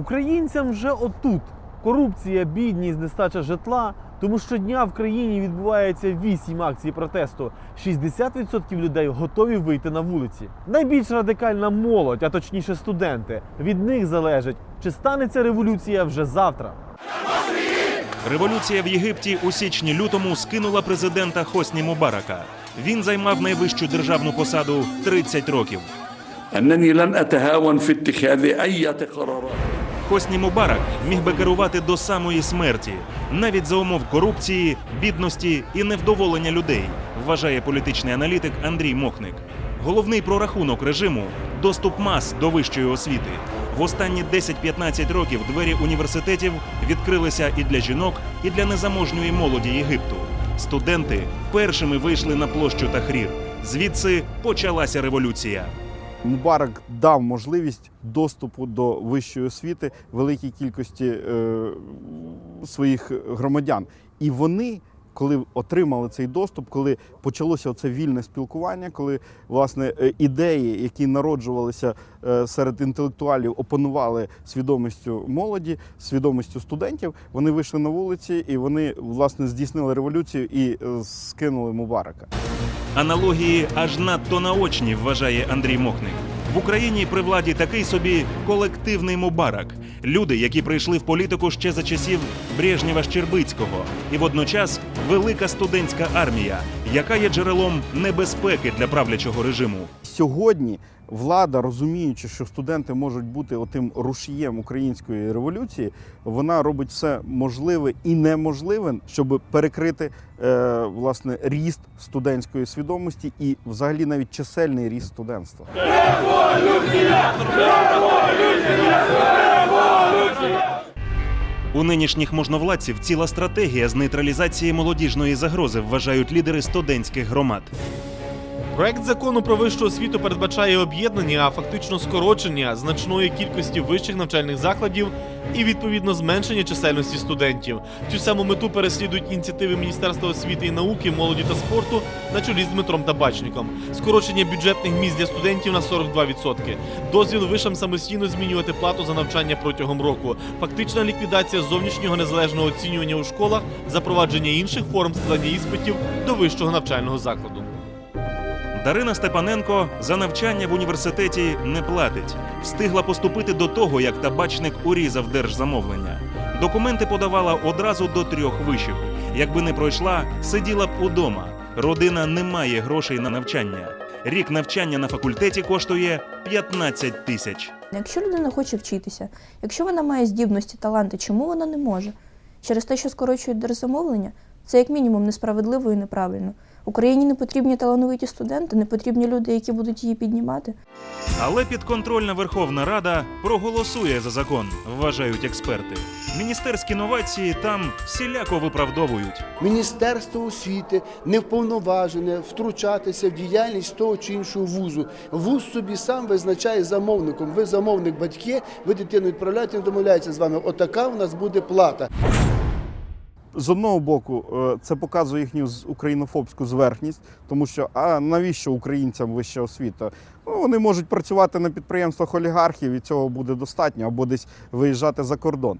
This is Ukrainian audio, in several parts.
Українцям вже отут корупція, бідність, нестача житла. Тому щодня в країні відбувається 8 акцій протесту. 60% людей готові вийти на вулиці. Найбільш радикальна молодь, а точніше студенти. Від них залежить, чи станеться революція вже завтра. Революція в Єгипті у січні-лютому скинула президента Хосні Мубарака. Він займав найвищу державну посаду 30 років. أنني لن أتهاون في اتخاذ أي قرارات Хосні Мубарак міг би керувати до самої смерті, навіть за умов корупції, бідності і невдоволення людей, вважає політичний аналітик Андрій Мохник. Головний прорахунок режиму доступ мас до вищої освіти. В останні 10-15 років двері університетів відкрилися і для жінок, і для незаможньої молоді Єгипту. Студенти першими вийшли на площу Тахрір. Звідси почалася революція. Мубарак дав можливість доступу до вищої освіти великій кількості е, своїх громадян. І вони, коли отримали цей доступ, коли почалося це вільне спілкування, коли власне е, ідеї, які народжувалися е, серед інтелектуалів, опанували свідомістю молоді, свідомістю студентів, вони вийшли на вулиці і вони власне здійснили революцію і е, скинули Мубарака. Аналогії аж надто наочні, вважає Андрій Мохник. В Україні при владі такий собі колективний мубарак. Люди, які прийшли в політику ще за часів Брежнєва Щербицького, і водночас велика студентська армія, яка є джерелом небезпеки для правлячого режиму. Сьогодні влада, розуміючи, що студенти можуть бути отим рушієм української революції, вона робить все можливе і неможливе, щоб перекрити е, власне ріст студентської свідомості і, взагалі, навіть чисельний ріст студентства. У нинішніх можновладців ціла стратегія з нейтралізації молодіжної загрози, вважають лідери студентських громад. Проект закону про вищу освіту передбачає об'єднання, а фактично скорочення значної кількості вищих навчальних закладів і відповідно зменшення чисельності студентів. Цю саму мету переслідують ініціативи Міністерства освіти і науки, молоді та спорту на чолі з Дмитром Табачником. Скорочення бюджетних місць для студентів на 42%. Дозвіл вишам самостійно змінювати плату за навчання протягом року. Фактична ліквідація зовнішнього незалежного оцінювання у школах, запровадження інших форм складання іспитів до вищого навчального закладу. Дарина Степаненко за навчання в університеті не платить. Встигла поступити до того, як табачник урізав держзамовлення. Документи подавала одразу до трьох вишів. Якби не пройшла, сиділа б удома. Родина не має грошей на навчання. Рік навчання на факультеті коштує 15 тисяч. Якщо людина хоче вчитися, якщо вона має здібності, таланти, чому вона не може? Через те, що скорочують держзамовлення, це як мінімум несправедливо і неправильно. Україні не потрібні талановиті студенти, не потрібні люди, які будуть її піднімати. Але підконтрольна Верховна Рада проголосує за закон, вважають експерти. Міністерські новації там всіляко виправдовують. Міністерство освіти не вповноважене втручатися в діяльність того чи іншого вузу. Вуз собі сам визначає замовником. Ви замовник батьки, ви дитину відправляєте, він домовляється з вами. Отака у нас буде плата. З одного боку, е, це показує їхню українофобську зверхність, тому що а навіщо українцям вища освіта? Ну, вони можуть працювати на підприємствах олігархів, і цього буде достатньо, або десь виїжджати за кордон.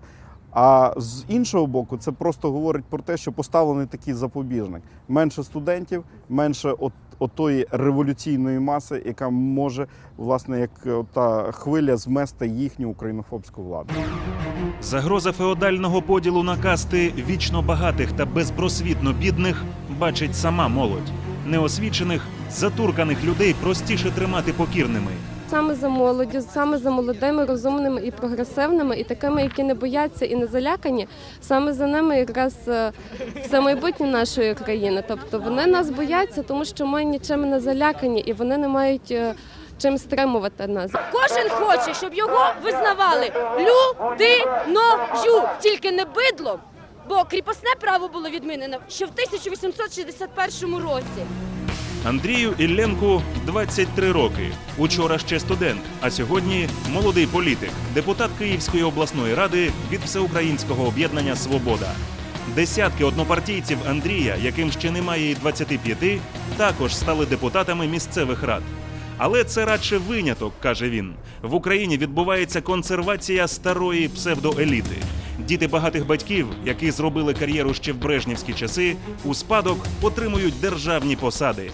А з іншого боку, це просто говорить про те, що поставлений такий запобіжник: менше студентів, менше от, отої революційної маси, яка може, власне, як е, та хвиля змести їхню українофобську владу. Загроза феодального поділу на касти вічно багатих та безпросвітно бідних бачить сама молодь. Неосвічених, затурканих людей простіше тримати покірними. Саме за молоддю, саме за молодими, розумними і прогресивними, і такими, які не бояться і не залякані, саме за ними якраз е, все майбутнє нашої країни. Тобто вони нас бояться, тому що ми нічим не залякані, і вони не мають е, чим стримувати нас. Кожен хоче, щоб його визнавали людиною, тільки не бидлом. Бо кріпосне право було відмінено ще в 1861 році. Андрію Ілленку 23 роки. Учора ще студент, а сьогодні молодий політик, депутат Київської обласної ради від всеукраїнського об'єднання Свобода. Десятки однопартійців Андрія, яким ще немає і 25, також стали депутатами місцевих рад. Але це радше виняток, каже він. В Україні відбувається консервація старої псевдоеліти. Діти багатих батьків, які зробили кар'єру ще в брежнівські часи, у спадок отримують державні посади.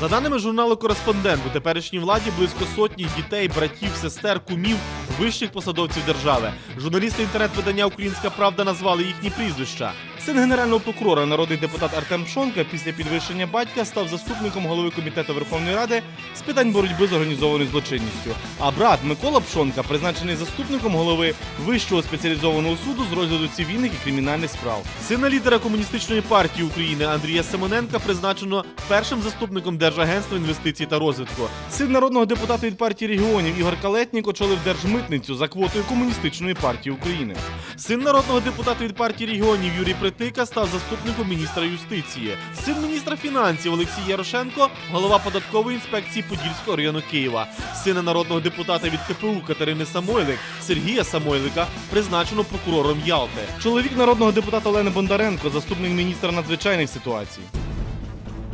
За даними журналу Кореспондент, у теперішній владі близько сотні дітей, братів, сестер, кумів, вищих посадовців держави. Журналісти інтернет-видання Українська Правда назвали їхні прізвища. Син генерального прокурора, народний депутат Артем Пшонка, після підвищення батька став заступником голови комітету Верховної Ради з питань боротьби з організованою злочинністю. А брат Микола Пшонка призначений заступником голови Вищого спеціалізованого суду з розгляду цивільних і кримінальних справ. Сина лідера комуністичної партії України Андрія Семененка призначено першим заступником Держагентства інвестицій та розвитку. Син народного депутата від партії регіонів Ігор Калетнік очолив держмитницю за квотою комуністичної партії України. Син народного депутата від партії регіонів Юрій Притика став заступником міністра юстиції. Син міністра фінансів Олексій Ярошенко голова податкової інспекції Подільського району Києва. Сина народного депутата від КПУ Катерини Самойлик Сергія Самойлика призначено прокурором Ялти. Чоловік народного депутата Олени Бондаренко, заступник міністра надзвичайних ситуацій.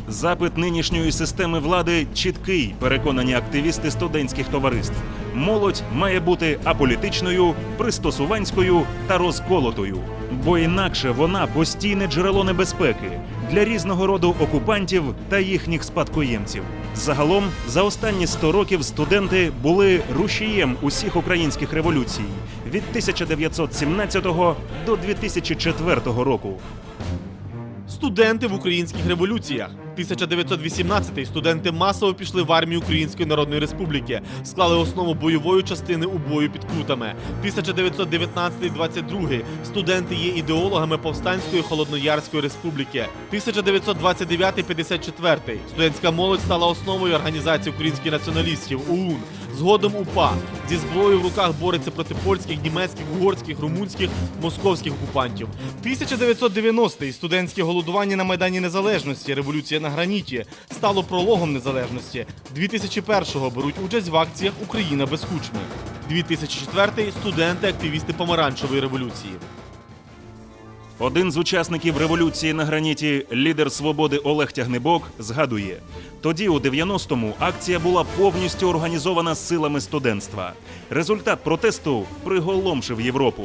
Запит нинішньої системи влади чіткий, переконані активісти студентських товариств. Молодь має бути аполітичною, пристосуванською та розколотою, бо інакше вона постійне джерело небезпеки для різного роду окупантів та їхніх спадкоємців. Загалом, за останні 100 років студенти були рушієм усіх українських революцій від 1917 до 2004 року. Студенти в українських революціях. 1918 студенти масово пішли в армію Української Народної Республіки, склали основу бойової частини у бою під Крутами. 1919-22 студенти є ідеологами повстанської Холодноярської республіки. 1929-54 студентська молодь стала основою організації українських націоналістів ОУН. Згодом УПА зі зброєю в руках бореться проти польських, німецьких, угорських, румунських, московських окупантів. 1990-й студентське голодування на майдані Незалежності, революція на граніті стало прологом незалежності. 2001-го беруть участь в акціях Україна без кучми. 2004-й студенти, активісти помаранчевої революції. Один з учасників революції на граніті, лідер свободи Олег Тягнебок, згадує: тоді, у 90-му, акція була повністю організована силами студентства. Результат протесту приголомшив Європу.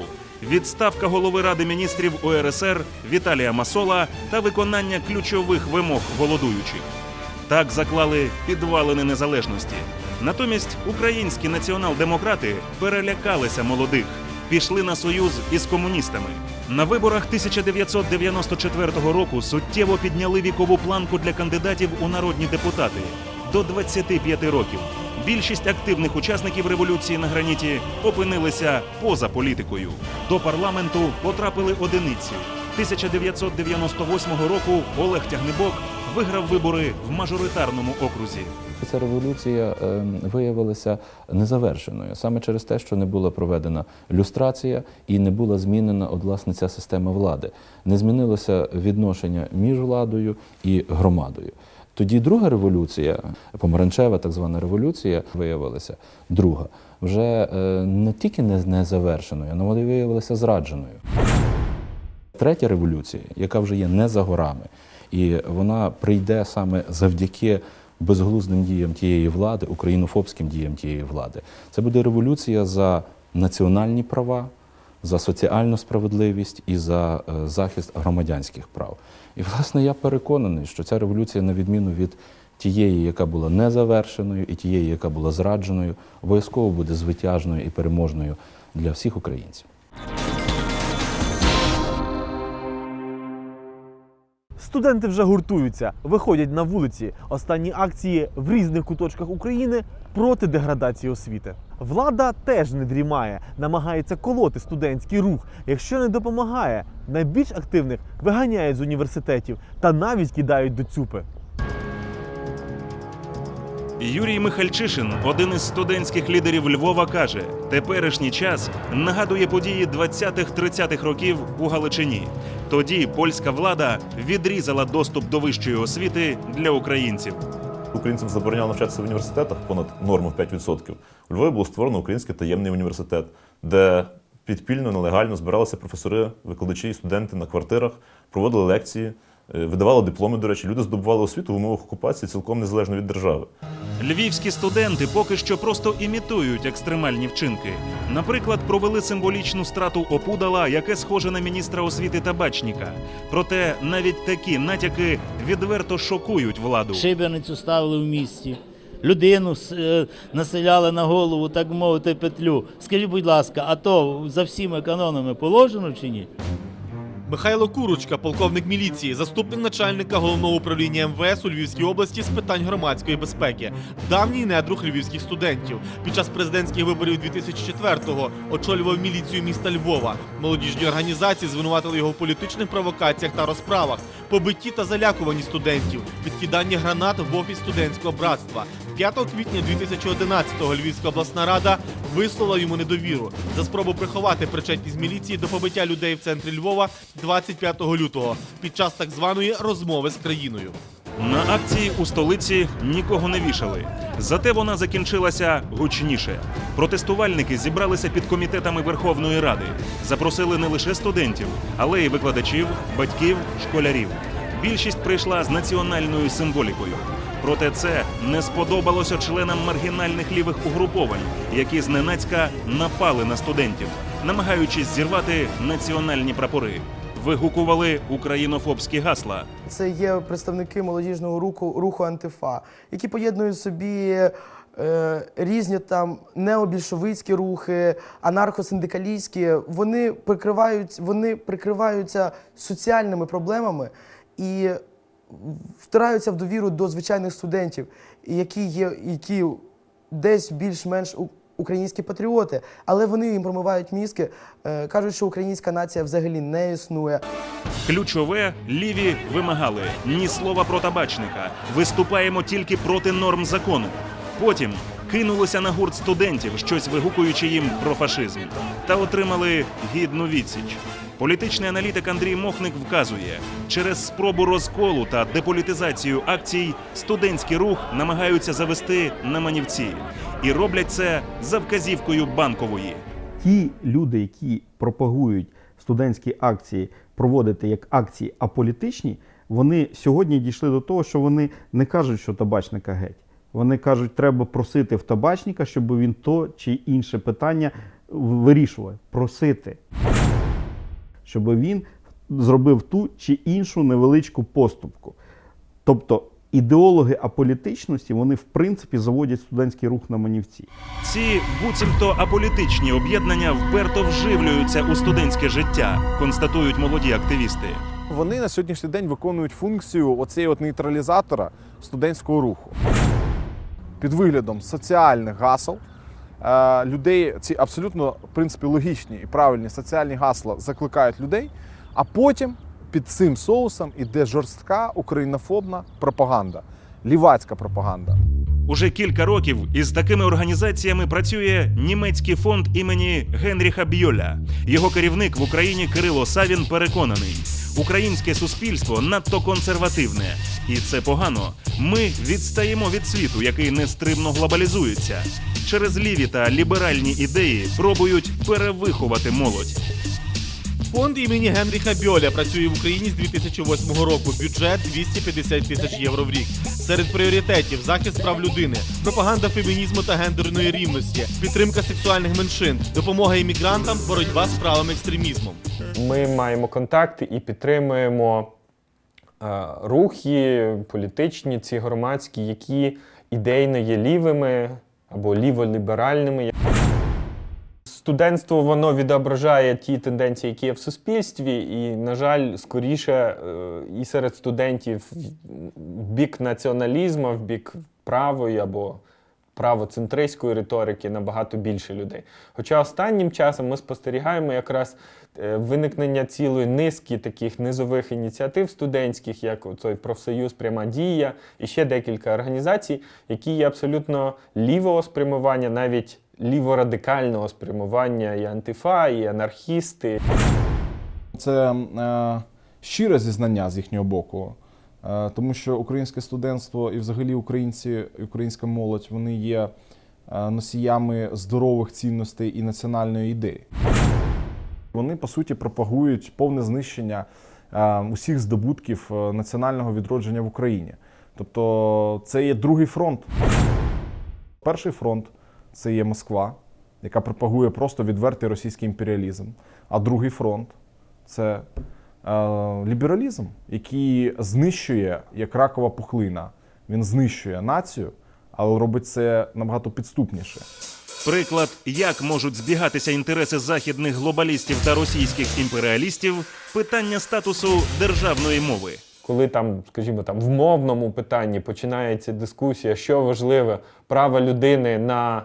Відставка голови Ради міністрів УРСР Віталія Масола та виконання ключових вимог голодуючих. Так заклали підвалини незалежності. Натомість українські націонал-демократи перелякалися молодих, пішли на союз із комуністами. На виборах 1994 року суттєво підняли вікову планку для кандидатів у народні депутати до 25 років. Більшість активних учасників революції на граніті опинилися поза політикою. До парламенту потрапили одиниці. 1998 року Олег Тягнебок виграв вибори в мажоритарному окрузі. Ця революція е, виявилася незавершеною саме через те, що не була проведена люстрація і не була змінена от, власне ця система влади. Не змінилося відношення між владою і громадою. Тоді друга революція, помаранчева так звана революція, виявилася друга, вже е, не тільки не не завершеною, але вона виявилася зрадженою. Третя революція, яка вже є не за горами, і вона прийде саме завдяки безглуздим діям тієї влади, українофобським діям тієї влади. Це буде революція за національні права, за соціальну справедливість і за е, захист громадянських прав. І, власне, я переконаний, що ця революція, на відміну від тієї, яка була незавершеною, і тієї, яка була зрадженою, обов'язково буде звитяжною і переможною для всіх українців. Студенти вже гуртуються, виходять на вулиці. Останні акції в різних куточках України проти деградації освіти. Влада теж не дрімає, намагається колоти студентський рух. Якщо не допомагає, найбільш активних виганяють з університетів та навіть кидають до цюпи. Юрій Михальчишин, один із студентських лідерів Львова, каже: теперішній час нагадує події 20-30-х років у Галичині. Тоді польська влада відрізала доступ до вищої освіти для українців. Українцям забороняли навчатися в університетах понад норму в 5%. У Львові було створено український таємний університет, де підпільно, нелегально збиралися професори, викладачі і студенти на квартирах, проводили лекції, е, видавали дипломи, до речі, люди здобували освіту в умовах окупації цілком незалежно від держави. Львівські студенти поки що просто імітують екстремальні вчинки. Наприклад, провели символічну страту опудала, яке схоже на міністра освіти табачника. Проте навіть такі натяки відверто шокують владу. Шибеницю ставили в місті. Людину е, населяли на голову, так мовити, петлю. Скажіть, будь ласка, а то за всіми канонами положено чи ні? Михайло Курочка, полковник міліції, заступник начальника головного управління МВС у Львівській області з питань громадської безпеки, давній недруг львівських студентів. Під час президентських виборів 2004-го очолював міліцію міста Львова. Молодіжні організації звинуватили його в політичних провокаціях та розправах, побитті та залякуванні студентів, підкиданні гранат в офіс студентського братства. 5 квітня 2011-го Львівська обласна рада висловила йому недовіру за спробу приховати причетність міліції до побиття людей в центрі Львова 25 лютого під час так званої розмови з країною. На акції у столиці нікого не вішали. Зате вона закінчилася гучніше. Протестувальники зібралися під комітетами Верховної Ради. Запросили не лише студентів, але й викладачів, батьків, школярів. Більшість прийшла з національною символікою. Проте це не сподобалося членам маргінальних лівих угруповань, які зненацька напали на студентів, намагаючись зірвати національні прапори. Вигукували українофобські гасла. Це є представники молодіжного руху, руху антифа, які поєднують собі е, різні там необільшовицькі рухи, анархосиндикалістські. Вони прикривають, вони прикриваються соціальними проблемами і втираються в довіру до звичайних студентів, які є, які десь більш-менш українські патріоти, але вони їм промивають мізки, е, кажуть, що українська нація взагалі не існує. Ключове ліві вимагали ні слова про табачника. Виступаємо тільки проти норм закону. Потім кинулися на гурт студентів, щось вигукуючи їм про фашизм, та отримали гідну відсіч. Політичний аналітик Андрій Мохник вказує, через спробу розколу та деполітизацію акцій студентський рух намагаються завести на манівці і роблять це за вказівкою банкової. ті люди, які пропагують студентські акції проводити як акції аполітичні, вони сьогодні дійшли до того, що вони не кажуть, що табачника геть. Вони кажуть, треба просити в табачника, щоб він то чи інше питання вирішував. Просити, щоб він зробив ту чи іншу невеличку поступку. Тобто ідеологи аполітичності вони в принципі заводять студентський рух на манівці. Ці буцімто аполітичні об'єднання вперто вживлюються у студентське життя, констатують молоді активісти. Вони на сьогоднішній день виконують функцію оцеї от нейтралізатора студентського руху. Під виглядом соціальних гасел людей ці абсолютно в принципі логічні і правильні соціальні гасла закликають людей, а потім під цим соусом іде жорстка українофобна пропаганда, лівацька пропаганда. Уже кілька років із такими організаціями працює німецький фонд імені Генріха Бьоля. Його керівник в Україні Кирило Савін переконаний, українське суспільство надто консервативне, і це погано. Ми відстаємо від світу, який нестримно глобалізується. Через ліві та ліберальні ідеї пробують перевиховати молодь. Фонд імені Генріха Бьоля працює в Україні з 2008 року. Бюджет 250 тисяч євро в рік. Серед пріоритетів захист прав людини, пропаганда фемінізму та гендерної рівності, підтримка сексуальних меншин, допомога іммігрантам, боротьба з правим екстремізмом. Ми маємо контакти і підтримуємо е, рухи політичні, ці громадські, які ідейно є лівими або ліволіберальними. Студентство воно відображає ті тенденції, які є в суспільстві, і, на жаль, скоріше е, і серед студентів в бік націоналізму, в бік правої або правоцентристської риторики набагато більше людей. Хоча останнім часом ми спостерігаємо якраз е, виникнення цілої низки таких низових ініціатив студентських, як цей профсоюз Пряма дія і ще декілька організацій, які є абсолютно лівого спрямування, навіть ліворадикального спрямування, і антифа, і анархісти. Це е, щире зізнання з їхнього боку, тому що українське студентство і взагалі українці, українська молодь вони є е, носіями здорових цінностей і національної ідеї. Вони по суті пропагують повне знищення е, усіх здобутків е, національного відродження в Україні. Тобто це є другий фронт. Перший фронт це є Москва, яка пропагує просто відвертий російський імперіалізм. А другий фронт це е, лібералізм, який знищує як ракова пухлина. Він знищує націю, але робить це набагато підступніше. Приклад, як можуть збігатися інтереси західних глобалістів та російських імперіалістів, питання статусу державної мови. Коли там, скажімо, там в мовному питанні починається дискусія, що важливе право людини на, е,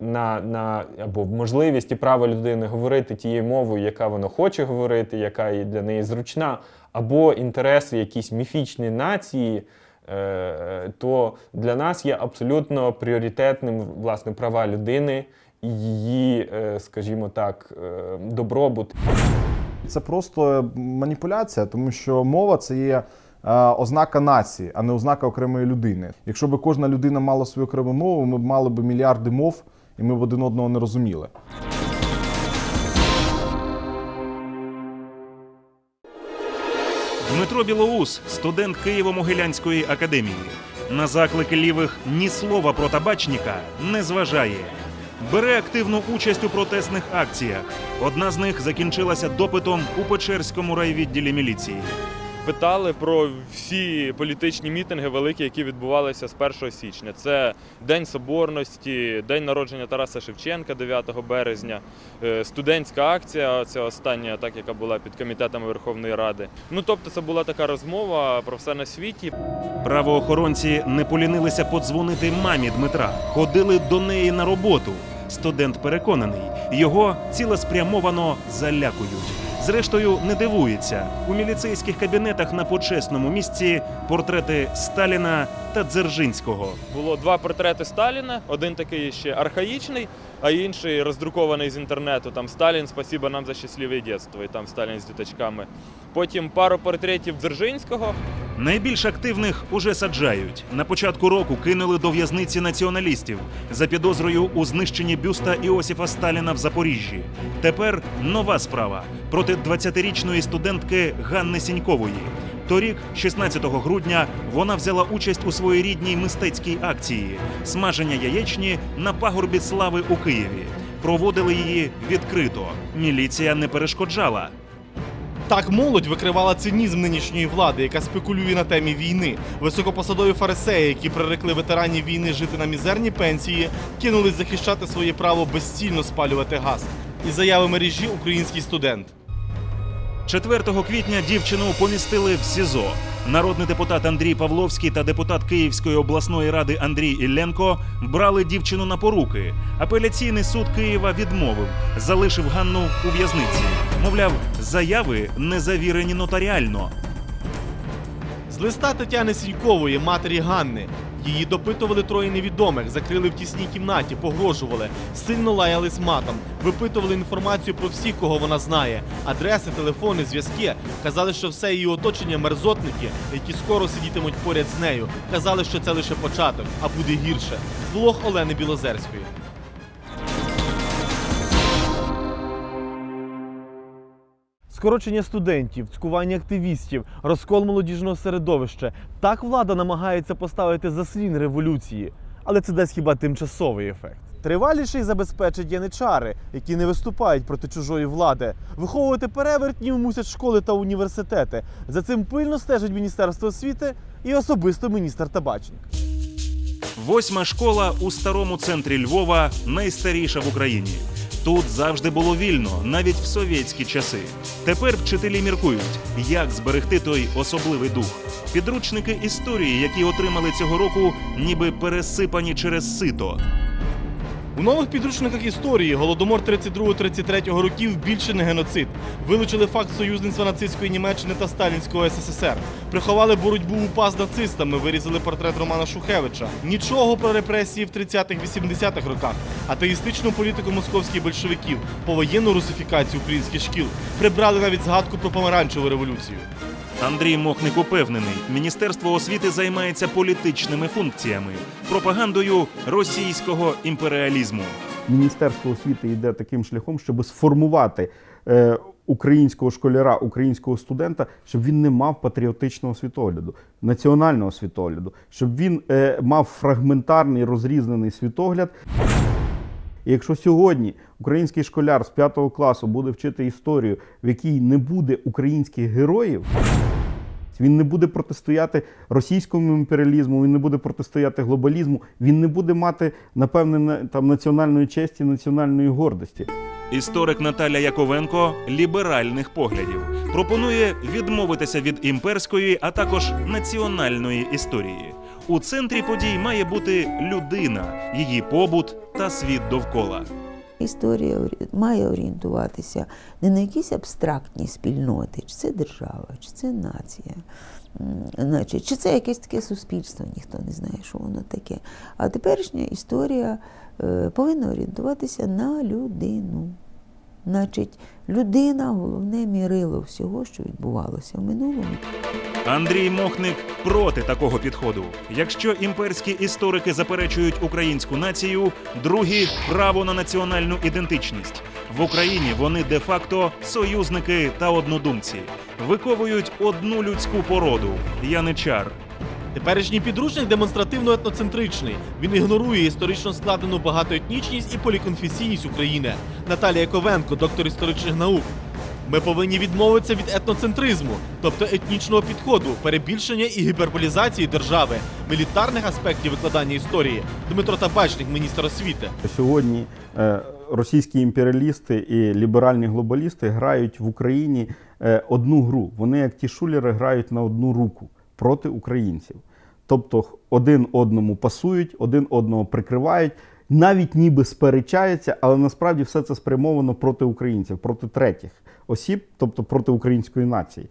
на, на або можливість і право людини говорити тією мовою, яка вона хоче говорити, яка є для неї зручна, або інтереси якісь міфічні нації. е, То для нас є абсолютно пріоритетним власне права людини і її, е, скажімо так, е, добробут. Це просто маніпуляція, тому що мова це є е, ознака нації, а не ознака окремої людини. Якщо б кожна людина мала свою окрему мову, ми б мали б мільярди мов, і ми б один одного не розуміли. Дмитро Білоус, студент Києво-Могилянської академії. На заклики лівих ні слова про табачника не зважає. Бере активну участь у протестних акціях. Одна з них закінчилася допитом у Печерському райвідділі міліції. Питали про всі політичні мітинги великі, які відбувалися з 1 січня. Це День Соборності, День народження Тараса Шевченка 9 березня, е, студентська акція, це остання, так яка була під комітетами Верховної Ради. Ну тобто, це була така розмова про все на світі. Правоохоронці не полінилися подзвонити мамі Дмитра, ходили до неї на роботу. Студент переконаний, його цілеспрямовано залякують. Зрештою, не дивується. У міліцейських кабінетах на почесному місці портрети Сталіна та Дзержинського. Було два портрети Сталіна, один такий ще архаїчний, а інший роздрукований з інтернету. Там Сталін, спасіба нам за щасливе дитинство, і там Сталін з діточками. Потім пару портретів Дзержинського. Найбільш активних уже саджають. На початку року кинули до в'язниці націоналістів за підозрою у знищенні бюста Іосифа Сталіна в Запоріжжі. Тепер нова справа проти 20-річної студентки Ганни Сінькової. Торік, 16 грудня, вона взяла участь у своєрідній мистецькій акції смаження яєчні на пагорбі слави у Києві. Проводили її відкрито. Міліція не перешкоджала. Так молодь викривала цинізм нинішньої влади, яка спекулює на темі війни. Високопосадові фарисеї, які прирекли ветеранів війни жити на мізерні пенсії, кинулись захищати своє право безцільно спалювати газ. І заяви мережі український студент. 4 квітня дівчину помістили в СІЗО. Народний депутат Андрій Павловський та депутат Київської обласної ради Андрій Ілленко брали дівчину на поруки. Апеляційний суд Києва відмовив, залишив Ганну у в'язниці. Мовляв, заяви не завірені нотаріально. Листа Тетяни Сінькової, матері Ганни. Її допитували троє невідомих, закрили в тісній кімнаті, погрожували, сильно лаялись матом, випитували інформацію про всіх, кого вона знає, адреси, телефони, зв'язки. Казали, що все її оточення мерзотники, які скоро сидітимуть поряд з нею. Казали, що це лише початок, а буде гірше. Влог Олени Білозерської. Скорочення студентів, цькування активістів, розкол молодіжного середовища. Так влада намагається поставити заслін революції. Але це дасть хіба тимчасовий ефект. Триваліший забезпечить яничари, які не виступають проти чужої влади. Виховувати перевертнів мусять школи та університети. За цим пильно стежить Міністерство освіти і особисто міністр табачник. Восьма школа у старому центрі Львова найстаріша в Україні. Тут завжди було вільно, навіть в совєтські часи. Тепер вчителі міркують, як зберегти той особливий дух. Підручники історії, які отримали цього року, ніби пересипані через сито. У нових підручниках історії голодомор 32-33 років більше не геноцид. Вилучили факт союзництва нацистської Німеччини та Сталінського СССР. Приховали боротьбу УПА з нацистами, вирізали портрет Романа Шухевича. Нічого про репресії в 30-х-80-х роках, атеїстичну політику московських большевиків, повоєнну русифікацію українських шкіл. Прибрали навіть згадку про помаранчеву революцію. Андрій Мохник упевнений, Міністерство освіти займається політичними функціями, пропагандою російського імперіалізму. Міністерство освіти йде таким шляхом, щоб сформувати е, українського школяра, українського студента, щоб він не мав патріотичного світогляду, національного світогляду, щоб він е, мав фрагментарний розрізнений світогляд. І якщо сьогодні український школяр з 5 класу буде вчити історію, в якій не буде українських героїв, він не буде протистояти російському імперіалізму, він не буде протистояти глобалізму, він не буде мати, напевне, на- там національної честі, національної гордості. Історик Наталя Яковенко ліберальних поглядів пропонує відмовитися від імперської, а також національної історії. У центрі подій має бути людина, її побут та світ довкола. Історія орі- має орієнтуватися не на якісь абстрактні спільноти, чи це держава, чи це нація, значить, чи це якесь таке суспільство, ніхто не знає, що воно таке. А теперішня історія е, повинна орієнтуватися на людину. Значить, людина головне мірило всього, що відбувалося в минулому. Андрій Мохник проти такого підходу. Якщо імперські історики заперечують українську націю, другі право на національну ідентичність. В Україні вони де-факто союзники та однодумці, виковують одну людську породу яничар. Теперішній підручник демонстративно етноцентричний. Він ігнорує історично складену багатоетнічність і поліконфесійність України. Наталія Ковенко, доктор історичних наук. Ми повинні відмовитися від етноцентризму, тобто етнічного підходу, перебільшення і гіперболізації держави, мілітарних аспектів викладання історії. Дмитро Табачник, міністр освіти. Сьогодні е, російські імперіалісти і ліберальні глобалісти грають в Україні е, одну гру. Вони, як ті шулери, грають на одну руку проти українців. Тобто один одному пасують, один одного прикривають, навіть ніби сперечаються, але насправді все це спрямовано проти українців, проти третіх осіб, тобто проти української нації.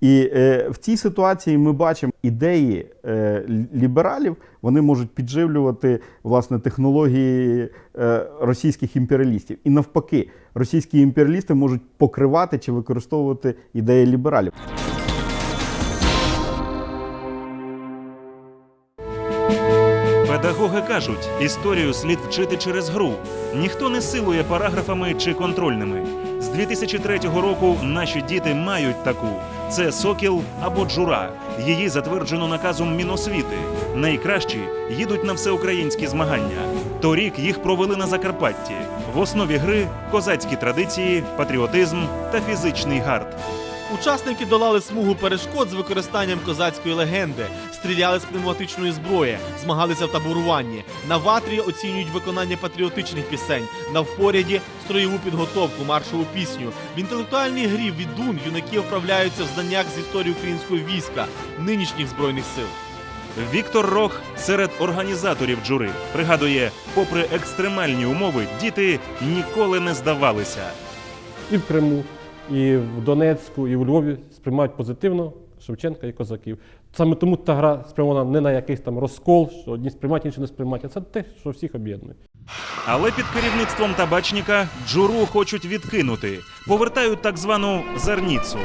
І е, в цій ситуації ми бачимо ідеї е, лібералів, вони можуть підживлювати власне технології е, російських імперіалістів. І навпаки, російські імперіалісти можуть покривати чи використовувати ідеї лібералів. Кажуть, історію слід вчити через гру. Ніхто не силує параграфами чи контрольними. З 2003 року наші діти мають таку: це сокіл або джура. Її затверджено наказом Міносвіти. Найкращі їдуть на всеукраїнські змагання. Торік їх провели на Закарпатті. В основі гри козацькі традиції, патріотизм та фізичний гард. Учасники долали смугу перешкод з використанням козацької легенди, стріляли з пневматичної зброї, змагалися в таборуванні. На ватрі оцінюють виконання патріотичних пісень, на впоряді строєву підготовку, маршову пісню. В інтелектуальній грі відун юнаки вправляються в знаннях з історії українського війська, нинішніх збройних сил. Віктор Рох серед організаторів джури пригадує, попри екстремальні умови, діти ніколи не здавалися. і в Криму, і в Донецьку, і в Львові сприймають позитивно Шевченка і козаків. Саме тому та гра спрямована не на якийсь там розкол, що одні сприймають, інші не сприймають, а це те, що всіх об'єднує. Але під керівництвом табачника джуру хочуть відкинути, повертають так звану зарніцу.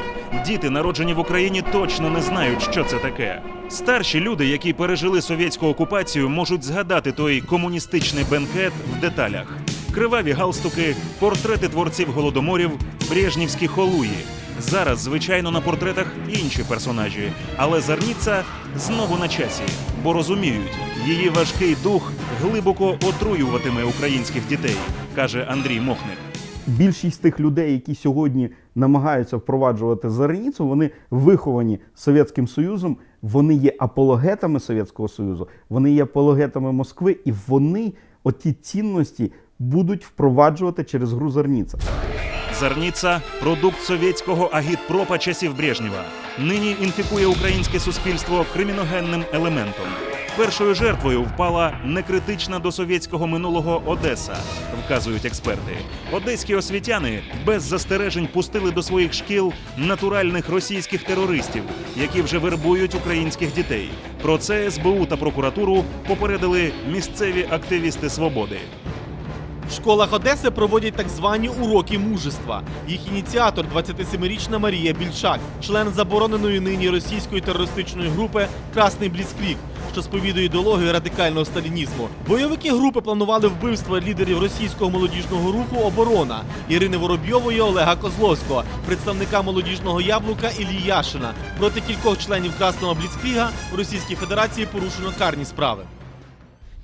Діти, народжені в Україні, точно не знають, що це таке. Старші люди, які пережили совєтську окупацію, можуть згадати той комуністичний бенкет в деталях: криваві галстуки, портрети творців голодоморів, брежнівські холуї. Зараз, звичайно, на портретах інші персонажі, але Зарніця знову на часі, бо розуміють, її важкий дух глибоко отруюватиме українських дітей, каже Андрій Мохник. Більшість тих людей, які сьогодні намагаються впроваджувати зарніцу, вони виховані Совєтським Союзом, вони є апологетами Совєтського Союзу, вони є апологетами Москви, і вони оті цінності будуть впроваджувати через гру зарніця. Зарніца продукт совєтського агітпропа часів Брежнєва. Нині інфікує українське суспільство криміногенним елементом. Першою жертвою впала некритична до совєтського минулого Одеса, вказують експерти. Одеські освітяни без застережень пустили до своїх шкіл натуральних російських терористів, які вже вербують українських дітей. Про це СБУ та прокуратуру попередили місцеві активісти свободи. В школах Одеси проводять так звані уроки мужества. Їх ініціатор 27-річна Марія Більчак, член забороненої нині російської терористичної групи Красний Бліцкрік, що сповідує ідеологію радикального сталінізму. Бойовики групи планували вбивство лідерів російського молодіжного руху Оборона Ірини Воробйової, Олега Козловського, представника молодіжного яблука Іллі Яшина. Проти кількох членів Красного Бліцкріга в Російській Федерації порушено карні справи.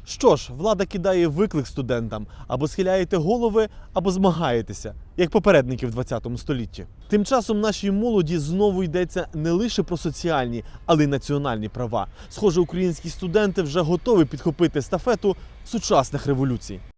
Що ж, влада кидає виклик студентам або схиляєте голови, або змагаєтеся, як попередники в 20 столітті. Тим часом нашій молоді знову йдеться не лише про соціальні, але й національні права. Схоже, українські студенти вже готові підхопити естафету сучасних революцій.